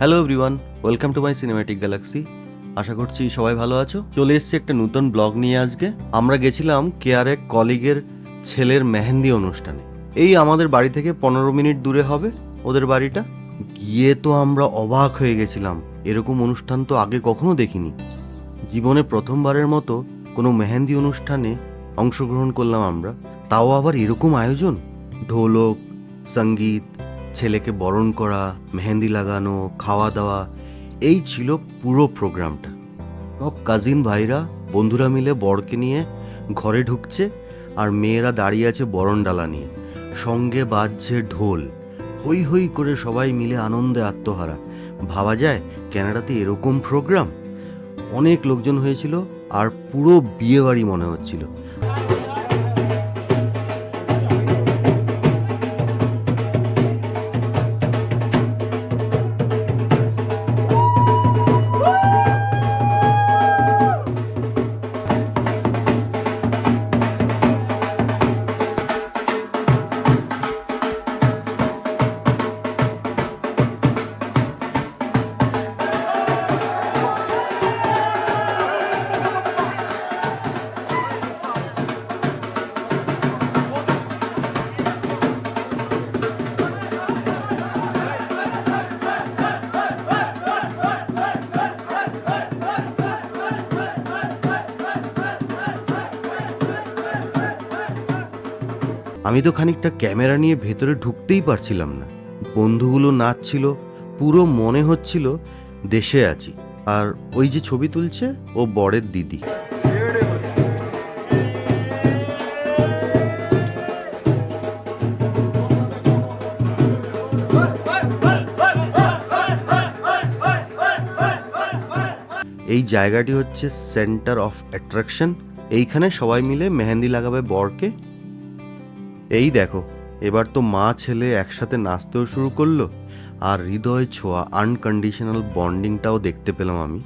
Hello everyone, welcome to my cinematic galaxy. আশা করছি সবাই ভালো আছো। চলে এসেছি একটা নতুন ব্লগ নিয়ে আজকে। আমরা গেছিলাম কেয়ার এক কলিগের ছেলের মেহেন্দি অনুষ্ঠানে। এই আমাদের বাড়ি থেকে পনেরো মিনিট দূরে হবে ওদের বাড়িটা। গিয়ে তো আমরা অবাক হয়ে গেছিলাম। এরকম অনুষ্ঠান তো আগে কখনো দেখিনি। জীবনে প্রথমবারের মতো কোনো মেহেন্দি অনুষ্ঠানে অংশগ্রহণ করলাম আমরা। তাও আবার এরকম আয়োজন? ঢোলক, সংগীত ছেলেকে বরণ করা, মেহেন্দি লাগানো, খাওয়া দাওয়া, এই ছিল পুরো প্রোগ্রামটা। সব কাজিন ভাইরা, বন্ধুরা মিলে বরকে নিয়ে ঘরে ঢুকছে আর মেয়েরা দাঁড়িয়ে আছে বরণ ডালা নিয়ে। সঙ্গে বাজছে ঢোল। হই হই করে সবাই মিলে আনন্দে আত্মহারা। ভাবা যায় ক্যানাডাতে এরকম প্রোগ্রাম? অনেক লোকজন হয়েছিল আর পুরো বিয়ে বাড়ি মনে হচ্ছিল। আমি তো খানিকটা ক্যামেরা নিয়ে ভেতরে ঢুকতেই পারছিলাম না। বন্ধুগুলো নাচছিল, পুরো মনে হচ্ছিল দেশে আছি। আর ওই যে ছবি তুলছে, ও বরের দিদি। এই জায়গাটি হচ্ছে সেন্টার অফ অ্যাট্রাকশন এইখানে সবাই মিলে মেহেন্দি লাগাবে বরকে। এই দেখো, এবার তো মা ছেলে একসাথে নাচতেও শুরু করল, আর হৃদয় ছোঁয়া আনকন্ডিশনাল বন্ডিংটাও দেখতে পেলাম আমি।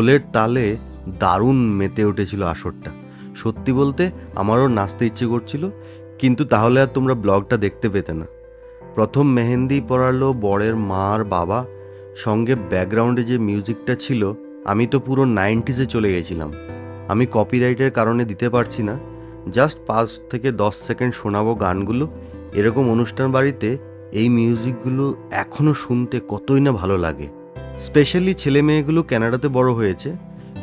ঢোলের তালে দারুণ মেতে উঠেছিল আসরটা। সত্যি বলতে আমারও নাচতে ইচ্ছে করছিল, কিন্তু তাহলে আর তোমরা ব্লগটা দেখতে পেতে না। প্রথম মেহেন্দি পরালো বরের মা আর বাবা, সঙ্গে ব্যাকগ্রাউন্ডে যে মিউজিকটা ছিল, আমি তো পুরো নাইনটিসে চলে গেছিলাম। আমি কপিরাইটের কারণে দিতে পারছি না, জাস্ট পাঁচ থেকে দশ সেকেন্ড শোনাবো গানগুলো, এরকম অনুষ্ঠান বাড়িতে এই মিউজিকগুলো এখনও শুনতে কতই না ভালো লাগে। স্পেশালি ছেলে মেয়েগুলো ক্যানাডাতে বড় হয়েছে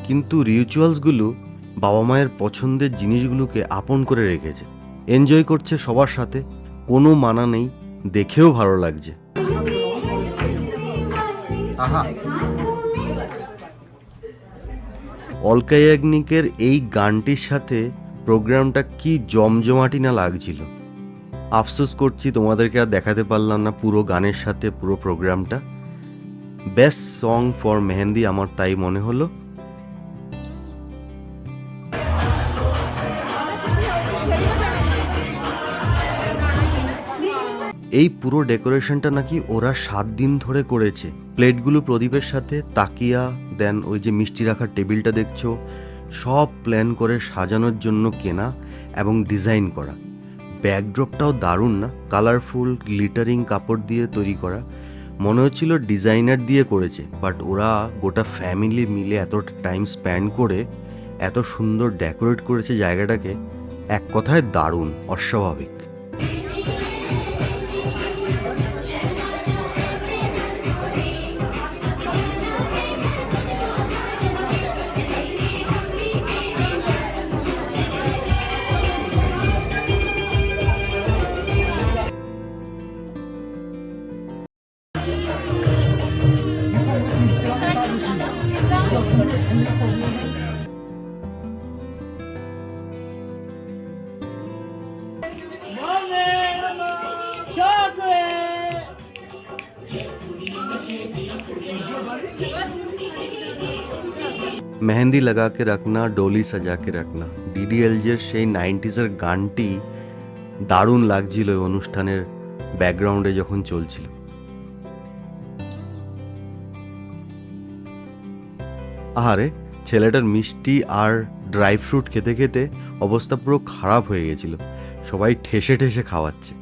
কিন্তু রিচুয়ালসগুলো বাবা মায়ের পছন্দের জিনিসগুলোকে আপন করে রেখেছে। এনজয় করছে সবার সাথে কোনো মানা নেই দেখেও ভালো লাগছে। আহা। অলকা ইয়াগনিকের এই গানটির সাথে প্রোগ্রামটা কি জমজমাটি না লাগছিল। আফসোস করছি তোমাদেরকে আর দেখাতে পারলাম না পুরো গানের সাথে পুরো প্রোগ্রামটা। বেস্ট সং ফর মেহেন্দি আমার তাই মনে হলো। এই পুরো ডেকোরেশনটা নাকি ওরা সাত দিন ধরে করেছে। প্লেটগুলো প্রদীপের সাথে, তাকিয়া, দেন ওই যে মিষ্টি রাখার টেবিলটা দেখছ, সব প্ল্যান করে সাজানোর জন্য কেনা এবং ডিজাইন করা। ব্যাকড্রপটাও দারুণ না? কালারফুল, গ্লিটারিং কাপড় দিয়ে তৈরি করা। মনে হচ্ছিল ডিজাইনার দিয়ে করেছে বাট ওরা গোটা ফ্যামিলি মিলে এত টাইম স্প্যান্ড করে, এত সুন্দর ডেকোরেট করেছে জায়গাটাকে, এক কথায় দারুণ, অস্বাভাবিক। মেহেন্দি লাগা কে রাখনা ডোলি সাজা কে রাখনা ডিডিএলজের সেই নাইনটিসের গানটি দারুণ লাগছিল ওই অনুষ্ঠানের ব্যাকগ্রাউন্ডে যখন চলছিল। আহারে, ছেলেটার মিষ্টি আর ড্রাই ফ্রুট খেতে খেতে অবস্থা পুরো খারাপ হয়ে গেছিল। সবাই ঠেসে ঠেসে খাওয়াচ্ছে।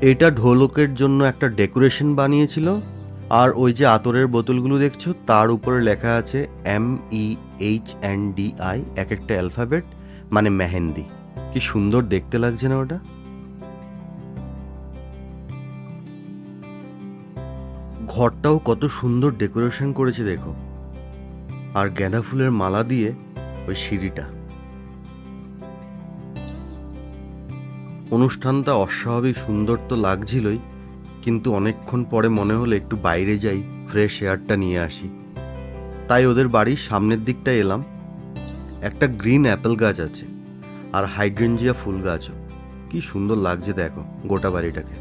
এটা ঢোলকের জন্য একটা ডেকোরেশন বানিয়েছিল, আর ওই যে আতরের বোতলগুলো দেখছ, তার উপরে লেখা আছে M E H N D I এক একটা অ্যালফাবেট মানে মেহেন্দি। কি সুন্দর দেখতে লাগছে না ওটা? ঘরটাও কত সুন্দর ডেকোরেশন করেছে দেখো। আর গাঁদা ফুলের মালা দিয়ে ওই সিঁড়িটা। অনুষ্ঠানটা অস্বাভাবিক সুন্দর তো লাগছিলই, কিন্তু অনেকক্ষণ পরে মনে হলো একটু বাইরে যাই, ফ্রেশ এয়ারটা নিয়ে আসি। তাই ওদের বাড়ির সামনের দিকটা এলাম। একটা গ্রিন অ্যাপেল গাছ আছে, আর হাইড্রেঞ্জিয়া ফুল গাছও। কি সুন্দর লাগছে দেখো গোটা বাড়িটাকে।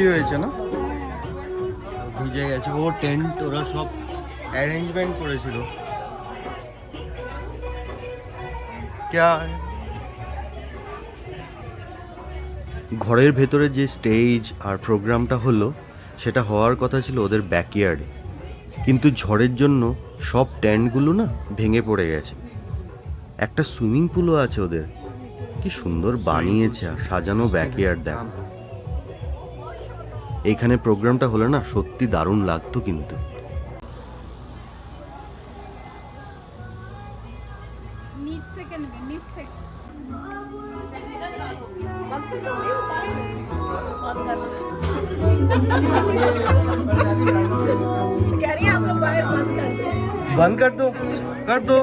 বৃষ্টি হয়েছে না? ভিজে গেছে। ও টেন্ট ওরা সব অ্যারেঞ্জমেন্ট করেছিল। ক্যা? ঘরের ভেতরে যে স্টেজ আর প্রোগ্রামটা হলো, সেটা হওয়ার কথা ছিল ওদের ব্যাকইয়ার্ডে কিন্তু ঝড়ের জন্য সব টেন্টগুলো না ভেঙে পড়ে গেছে। একটা সুইমিং পুলও আছে ওদের। কি সুন্দর বানিয়েছে আর সাজানো ব্যাকইয়ার্ড দেখ। এইখানে প্রোগ্রামটা হলে না সত্যি দারুণ লাগতো কিন্তু। বন্ধ কর দো কর দো।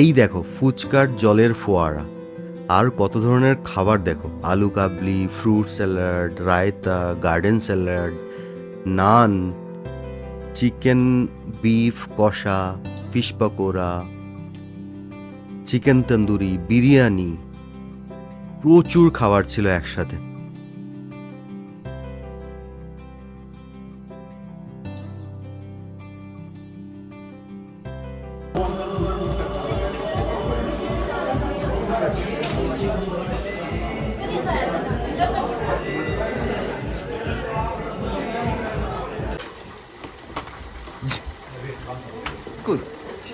এই দেখো ফুচকার জলের ফোয়ারা। আর কত ধরনের খাবার দেখো? Aloo kabli fruit salad raita garden salad naan chicken beef কষা ফিশ পকোড়া চিকেন তন্দুরি বিরিয়ানি প্রচুর খাবার ছিল একসাথে।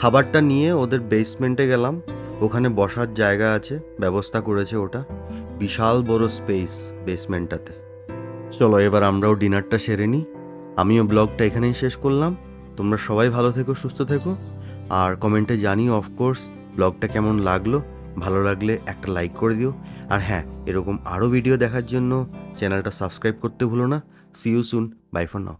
খাবারটা নিয়ে ওদের বেসমেন্টে গেলাম। ওখানে বসার জায়গা আছে, ব্যবস্থা করেছে ওটা। বিশাল বড় স্পেস বেসমেন্টটাতে চলো, এবার আমরাও ডিনারটা সেরে নিই। আমিও ব্লগটা এখানেই শেষ করলাম। তোমরা সবাই ভালো থেকো, সুস্থ থেকো। আর কমেন্টে জানিও অফকোর্স ব্লগটা কেমন লাগল। ভালো লাগলে একটা লাইক করে দিও। আর হ্যাঁ এরকম আরও ভিডিও দেখার জন্য চ্যানেলটা সাবস্ক্রাইব করতে ভুলো না। See you soon bye for now